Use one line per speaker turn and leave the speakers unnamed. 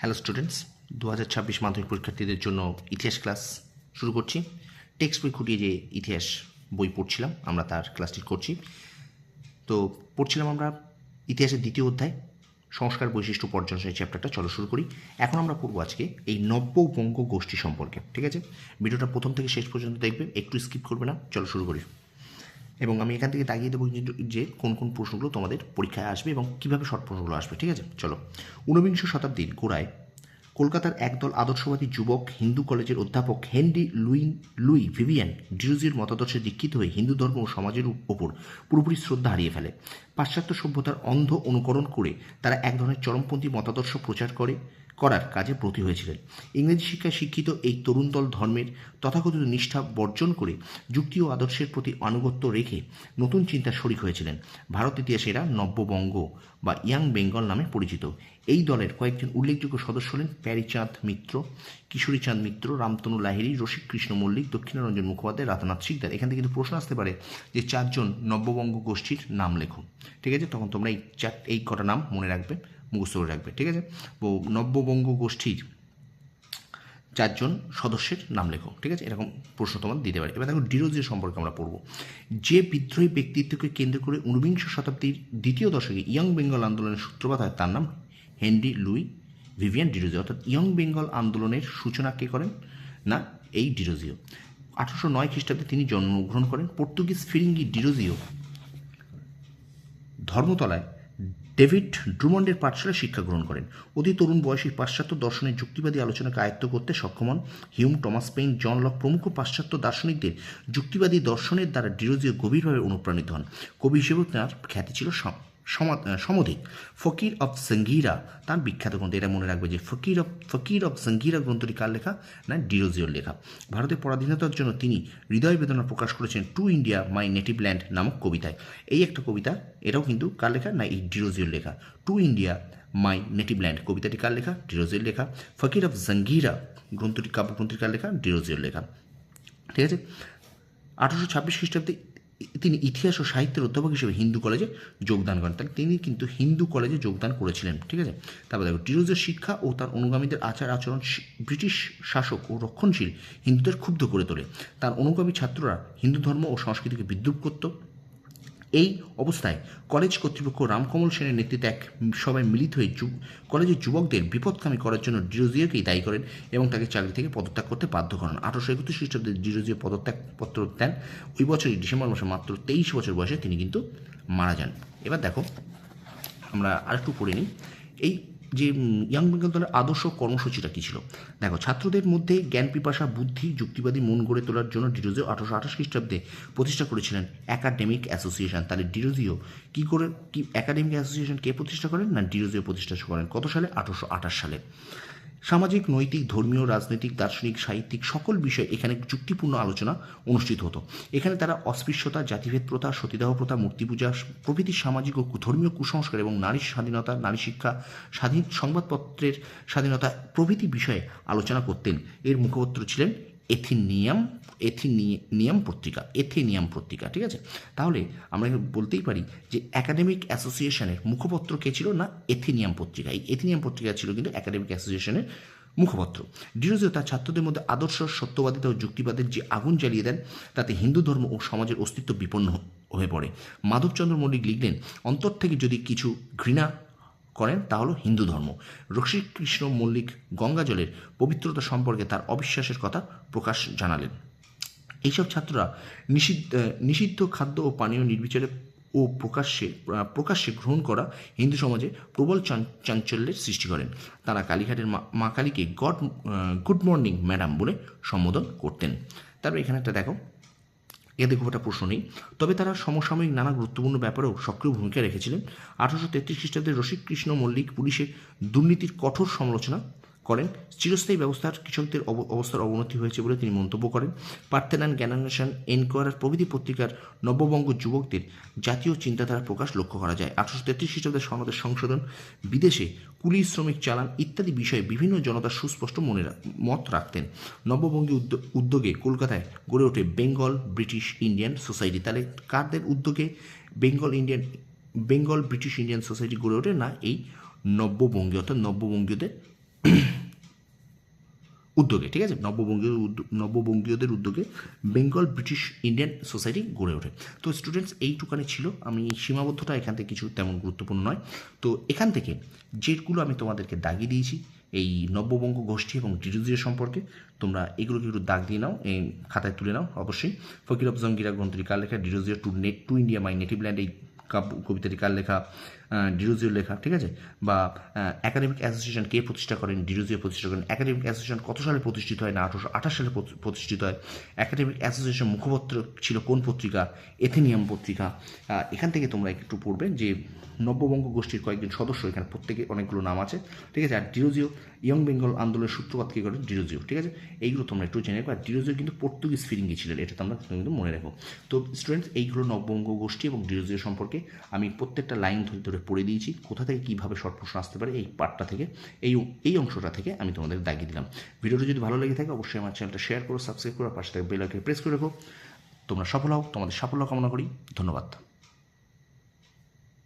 Hello students দু হাজার ছাব্বিশ মাধ্যমিক পরীক্ষার্থীদের জন্য ইতিহাস ক্লাস শুরু করছি। টেক্সট বই খুঁটিয়ে যে ইতিহাস বই পড়ছিলাম, আমরা তার ক্লাসটি করছি। তো পড়ছিলাম আমরা ইতিহাসের দ্বিতীয় অধ্যায়, সংস্কার বৈশিষ্ট্য পর্যটন সেই চ্যাপ্টারটা চলো শুরু করি। এখন আমরা পড়ব আজকে এই নব্য নব্যবঙ্গ গোষ্ঠী সম্পর্কে, ঠিক আছে? ভিডিওটা প্রথম থেকে শেষ পর্যন্ত দেখবে, একটু স্কিপ করবে না। চলো শুরু করি। এবং আমি এখান থেকে দাগিয়ে দেবো যে- কোন কোন প্রশ্নগুলো তোমাদের পরীক্ষায় আসবে এবং কীভাবে শর্ট প্রশ্নগুলো আসবে, ঠিক আছে? চলো। ঊনবিংশ শতাব্দীর গোড়ায় কলকাতার একদল আদর্শবাদী যুবক হিন্দু কলেজের অধ্যাপক হেনরি লুই লুই ভিভিয়ান ডিরুজির মতাদর্শে দীক্ষিত হয়ে হিন্দু ধর্ম ও সমাজের ওপর পুরোপুরি শ্রদ্ধা হারিয়ে ফেলে। পাশ্চাত্য সভ্যতার অন্ধ অনুকরণ করে তারা এক ধরনের চরমপন্থী মতাদর্শ প্রচার করে। করার কাজে ব্রতী হয়েছিলেন। ইংরেজি শিক্ষায় শিক্ষিত এই তরুণ দল ধর্মের তথাকথিত নিষ্ঠা বর্জন করে যুক্তি ও আদর্শের প্রতি আনুগত্য রেখে নতুন চিন্তার শরিক হয়েছিলেন। ভারত ইতিহাসে এরা নব্যবঙ্গ বা ইয়াং বেঙ্গল নামে পরিচিত। এই দলের কয়েকজন উল্লেখযোগ্য সদস্য হলেন প্যারিচাঁদ মিত্র কিশোরী চাঁদ মিত্র, রামতনু লাহিড়ী, রসিক কৃষ্ণ মল্লিক, দক্ষিণারঞ্জন মুখোপাধ্যায়, রাধানাথ শিকদার। এখান থেকে কিন্তু প্রশ্ন আসতে পারে যে চারজন নব্যবঙ্গ গোষ্ঠীর নাম লেখো ঠিক আছে? তখন তোমরা এই চার, এই কটা নাম মনে রাখবে। মুখস্থ করে রাখবে, ঠিক আছে? নব্যবঙ্গ গোষ্ঠীর চারজন সদস্যের নাম লেখো, ঠিক আছে? এরকম প্রশ্ন তোমার দিতে পারে। এবার দেখো ডিরোজির সম্পর্কে আমরা পড়ব, যে বিদ্রোহী ব্যক্তিত্বকে কেন্দ্র করে ঊনবিংশ শতাব্দীর দ্বিতীয় দশকে ইয়ং বেঙ্গল আন্দোলনের সূত্রপাত হয়, তার নাম হেনরি লুই ভিভিয়ান ডিরোজিও অর্থাৎ ইয়ং বেঙ্গল আন্দোলনের সূচনা কে করেন? না, এই ডিরোজিও আঠারোশো নয় খ্রিস্টাব্দে তিনি জন্মগ্রহণ করেন পর্তুগিজ ফিরিঙ্গি ডিরোজিও ধর্মতলায়। ডেভিড ড্রুমন্ডের পাঠশালায় শিক্ষা গ্রহণ করেন। অতি তরুণ বয়সী পাশ্চাত্য দর্শনের যুক্তিবাদী আলোচনাকে আয়ত্ত করতে সক্ষম হন। Hume, Thomas Paine, John Locke প্রমুখ পাশ্চাত্য দার্শনিকদের যুক্তিবাদী দর্শনের দ্বারা ডিরোজিও গভীরভাবে অনুপ্রাণিত হন। কবি হিসেবেও তাঁর খ্যাতি ছিল সমধিক। ফকির অফ সঙ্গীরা, তার বিখ্যাত গ্রন্থ, এটা মনে রাখবে যে ফকির অফ ফকির অফ সঙ্গীরা গ্রন্থটি কার লেখা? না, ডিরোজিওর লেখা। ভারতের পরাধীনতার জন্য তিনি হৃদয় বেদনা প্রকাশ করেছেন to India my native land নামক কবিতায়। এই একটা কবিতা, এটাও কিন্তু কার লেখা? না, এই ডিরোজিওর লেখা। To India my native land, কবিতাটি কার লেখা? ডিরোজিওর লেখা। ফকির অফ জঙ্গিরা গ্রন্থটি, কাব্যগ্রন্থটি কার লেখা? ডিরোজিওর লেখা। ঠিক আছে? আঠারোশো ছাব্বিশ খ্রিস্টাব্দে তিনি ইতিহাস ও সাহিত্যের অধ্যাপক হিসেবে হিন্দু কলেজে যোগদান করেন। তাহলে তিনি কিন্তু হিন্দু কলেজে যোগদান করেছিলেন, ঠিক আছে? তারপর দেখো, টিরোজের শিক্ষা ও তার অনুগামীদের আচার আচরণ ব্রিটিশ শাসক ও রক্ষণশীল হিন্দুদের ক্ষুব্ধ করে তোলে। তার অনুগামী ছাত্ররা হিন্দু ধর্ম ও সংস্কৃতিকে বিদ্রুপ করত এই অবস্থায় কলেজ কর্তৃপক্ষ রামকমল সেনের নেতৃত্বে এক সবাই মিলিত হয়ে যুব কলেজের যুবকদের বিপদকামী করার জন্য ডিরোজিওকেই দায়ী করেন এবং তাকে চাকরি থেকে পদত্যাগ করতে বাধ্য করেন। আঠারোশো একত্রিশ খ্রিস্টাব্দে ডিরোজিও পদত্যাগপত্র দেন। ওই বছরই ডিসেম্বর মাসে মাত্র তেইশ বছর বয়সে তিনি কিন্তু মারা যান। এবার দেখো, আমরা আরেকটু পড়ে নিই। এই যে ইয়াং বেঙ্গল দলের আদর্শ কর্মসূচিটা কী ছিল? দেখো, ছাত্রদের মধ্যে জ্ঞান, পিপাসা, বুদ্ধি, যুক্তিবাদী মন গড়ে তোলার জন্য ডিরোজিও আঠারোশো আঠাশ খ্রিস্টাব্দে প্রতিষ্ঠা করেছিলেন একাডেমিক অ্যাসোসিয়েশন তাহলে ডিরোজিও কী করে, কি একাডেমিক অ্যাসোসিয়েশন কে প্রতিষ্ঠা করেন? না ডিরোজিও প্রতিষ্ঠা করেন? কত সালে? আঠারোশো আঠাশ সালে। সামাজিক, নৈতিক, ধর্মীয়, রাজনৈতিক, দার্শনিক, সাহিত্যিক সকল বিষয়ে এখানে যুক্তিপূর্ণ আলোচনা অনুষ্ঠিত হতো। এখানে তারা অস্পৃশ্যতা জাতিভেদ প্রথা সতীদাহ প্রথা মূর্তি পূজা প্রভৃতি সামাজিক ও ধর্মীয় কুসংস্কার এবং নারী স্বাধীনতা, নারী শিক্ষা, স্বাধীন সংবাদপত্রের স্বাধীনতা প্রভৃতি বিষয়ে আলোচনা করতেন। এর মুখপত্র ছিলেন এথিনিয়াম এথিনিয়াম পত্রিকা এথিনিয়াম পত্রিকা, ঠিক আছে? তাহলে আমরা বলতেই পারি যে একাডেমিক অ্যাসোসিয়েশনের মুখপত্র কে ছিল না? এথিনিয়াম পত্রিকা। এই এথিনিয়াম পত্রিকা ছিল কিন্তু একাডেমিক অ্যাসোসিয়েশনের মুখপত্র। ডিরোজিও তার ছাত্রদের মধ্যে আদর্শ, সত্যবাদিতা ও যুক্তিবাদের যে আগুন জ্বালিয়ে দেন, তাতে হিন্দু ধর্ম ও সমাজের অস্তিত্ব বিপন্ন হয়ে পড়ে। মাধবচন্দ্র মল্লিক লিখলেন, অন্তর থেকে যদি কিছু ঘৃণা করেন, তা হলো হিন্দু ধর্ম। রসিক কৃষ্ণ মল্লিক গঙ্গাজলের পবিত্রতা সম্পর্কে তার অবিশ্বাসের কথা প্রকাশ জানালেন। এইসব ছাত্ররা নিষিদ্ধ নিষিদ্ধ খাদ্য ও পানীয় নির্বিচারে ও প্রকাশ্যে প্রকাশ্যে গ্রহণ করা হিন্দু সমাজে প্রবল চাঞ্চল্যের সৃষ্টি করেন। তারা কালীঘাটের মা কালীকে গড গুড মর্নিং ম্যাডাম বলে সম্বোধন করতেন। তারপর এখানে একটা দেখো এতে খুব একটা প্রশ্ন নেই। তবে তারা সমসাময়িক নানা গুরুত্বপূর্ণ ব্যাপারেও সক্রিয় ভূমিকা রেখেছিলেন। আঠারোশো তেত্রিশ খ্রিস্টাব্দে রসিক কৃষ্ণ মল্লিক পুলিশের দুর্নীতির কঠোর সমালোচনা করেন। চিরস্থায়ী ব্যবস্থার কৃষকদের অব- অবস্থার অবনতি হয়েছে বলে তিনি মন্তব্য করেন। পার্থেনান জ্ঞানান্বেষণ এনকোয়ারার প্রভৃতি পত্রিকার নববঙ্গ যুবকদের জাতীয় চিন্তাধারা প্রকাশ লক্ষ্য করা যায়। আঠারোশো তেত্রিশ খ্রিস্টাব্দে সনদের সংশোধন, বিদেশে কুলি শ্রমিক চালান ইত্যাদি বিষয়ে বিভিন্ন জনতার সুস্পষ্ট মনে মত রাখতেন। নববঙ্গী উদ্য- উদ্যোগে কলকাতায় গড়ে ওঠে বেঙ্গল ব্রিটিশ ইন্ডিয়ান সোসাইটি। তাহলে কারদের উদ্যোগে Bengal Indian Bengal British Indian society গড়ে ওঠে না এই নব্যবঙ্গীয় অর্থাৎ নব্যবঙ্গীয়দের উদ্যোগে, ঠিক আছে? নববঙ্গীয় নব্যবঙ্গীয়দের উদ্যোগে বেঙ্গল ব্রিটিশ ইন্ডিয়ান সোসাইটি গড়ে ওঠে। তো স্টুডেন্টস এইটুকানি ছিল। আমি সীমাবদ্ধতা এখান থেকে কিছু তেমন গুরুত্বপূর্ণ নয়। তো এখান থেকে যেগুলো আমি তোমাদেরকে দাগিয়ে দিয়েছি, এই নব্যবঙ্গ গোষ্ঠী এবং ডিরুজিয়া সম্পর্কে, তোমরা এগুলোকে একটু দাগ দিয়ে নাও, এই খাতায় তুলে নাও, অবশ্যই। ফকির অফ জঙ্গিরা গ্রন্থটি কার লেখা Derozio to net, to India, my native land, এই কাব্য কার লেখা? ডিরোজিওর লেখা, ঠিক আছে? বা একাডেমিক অ্যাসোসিয়েশন কে প্রতিষ্ঠা করেন? ডিরোজিও প্রতিষ্ঠা করেন। একাডেমিক অ্যাসোসিয়েশন কত সালে প্রতিষ্ঠিত হয়? না, আঠারোশো আঠাশ সালে প্রতিষ্ঠিত হয়। একাডেমিক অ্যাসোসিয়েশন মুখপত্র ছিল কোন পত্রিকা? এথেনিয়াম পত্রিকা। এখান থেকে তোমরা একটু পড়বে যে নব্যবঙ্গ গোষ্ঠীর কয়েকজন সদস্য, এখানে প্রত্যেকে অনেকগুলো নাম আছে, ঠিক আছে? আর ডিরোজিও ইয়ং বেঙ্গল আন্দোলনের সূত্রপাত কে করেন ডিরোজিও ঠিক আছে? এইগুলো তোমরা একটু জেনে রাখো। আর ডিরোজিও কিন্তু পর্তুগিজ ফিরিঙ্গি ছিলেন এটা তোমরা কিন্তু মনে রাখো। তো স্টুডেন্টস এইগুলো নববঙ্গ গোষ্ঠী এবং ডিরোজিও সম্পর্কে আমি প্রত্যেকটা লাইন ধরে ধরে পড়ে দিয়েছি, কোথা থেকে কীভাবে শর্ট প্রশ্ন আসতে পারে এই পার্টটা থেকে, এই এই অংশটা থেকে আমি তোমাদের দাগিয়ে দিলাম। ভিডিওটা যদি ভালো লেগে থাকে, অবশ্যই আমার চ্যানেলটা শেয়ার করো সাবস্ক্রাইব করো পাশে থেকে বেল আইকনে প্রেস করে রাখো। তোমরা সফল হও, তোমাদের সাফল্য কামনা করি। ধন্যবাদ।